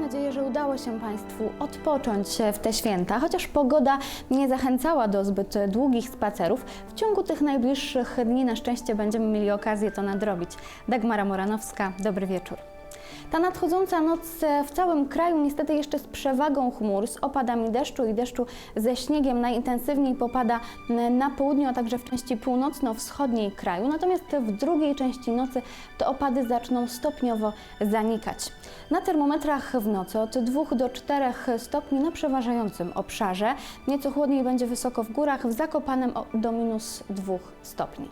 nadzieję, że udało się Państwu odpocząć w te święta, chociaż pogoda nie zachęcała do zbyt długich spacerów. W ciągu tych najbliższych dni na szczęście będziemy mieli okazję to nadrobić. Dagmara Moranowska, dobry wieczór. Ta nadchodząca noc w całym kraju niestety jeszcze z przewagą chmur, z opadami deszczu i deszczu ze śniegiem najintensywniej popada na południu, a także w części północno-wschodniej kraju. Natomiast w drugiej części nocy te opady zaczną stopniowo zanikać. Na termometrach w nocy od 2 do 4 stopni na przeważającym obszarze. Nieco chłodniej będzie wysoko w górach, w Zakopanem do minus 2 stopni.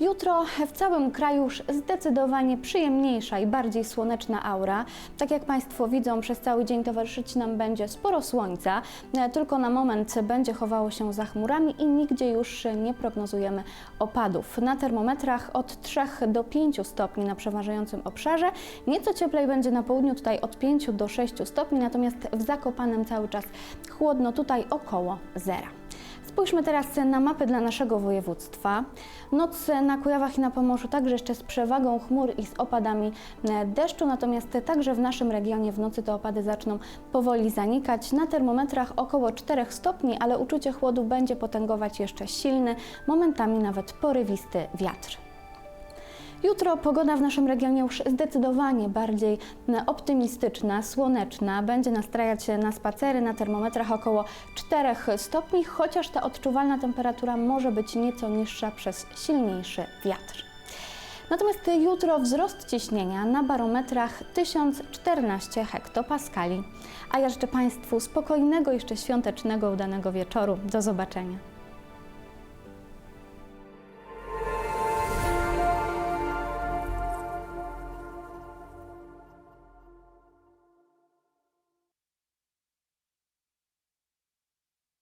Jutro w całym kraju już zdecydowanie przyjemniejsza i bardziej słoneczna aura. Tak jak Państwo widzą, przez cały dzień towarzyszyć nam będzie sporo słońca, e, tylko na moment będzie chowało się za chmurami i nigdzie już nie prognozujemy opadów. Na termometrach od 3 do 5 stopni na przeważającym obszarze. Nieco cieplej będzie na południu, tutaj od 5 do 6 stopni, natomiast w Zakopanem cały czas chłodno, tutaj około zera. Spójrzmy teraz na mapy dla naszego województwa. Noc na Kujawach i na Pomorzu także jeszcze z przewagą chmur i z opadami e, deszczu, natomiast także w naszym regionie w nocy te opady zaczną powoli zanikać. Na termometrach około 4 stopni, ale uczucie chłodu będzie potęgować jeszcze silny, momentami nawet porywisty wiatr. Jutro pogoda w naszym regionie już zdecydowanie bardziej e, optymistyczna, słoneczna. Będzie nastrajać się na spacery na termometrach około 4 stopni, chociaż ta odczuwalna temperatura może być nieco niższa przez silniejszy wiatr. Natomiast jutro wzrost ciśnienia na barometrach 1014 hektopaskali. A ja życzę Państwu spokojnego, jeszcze świątecznego, udanego wieczoru. Do zobaczenia.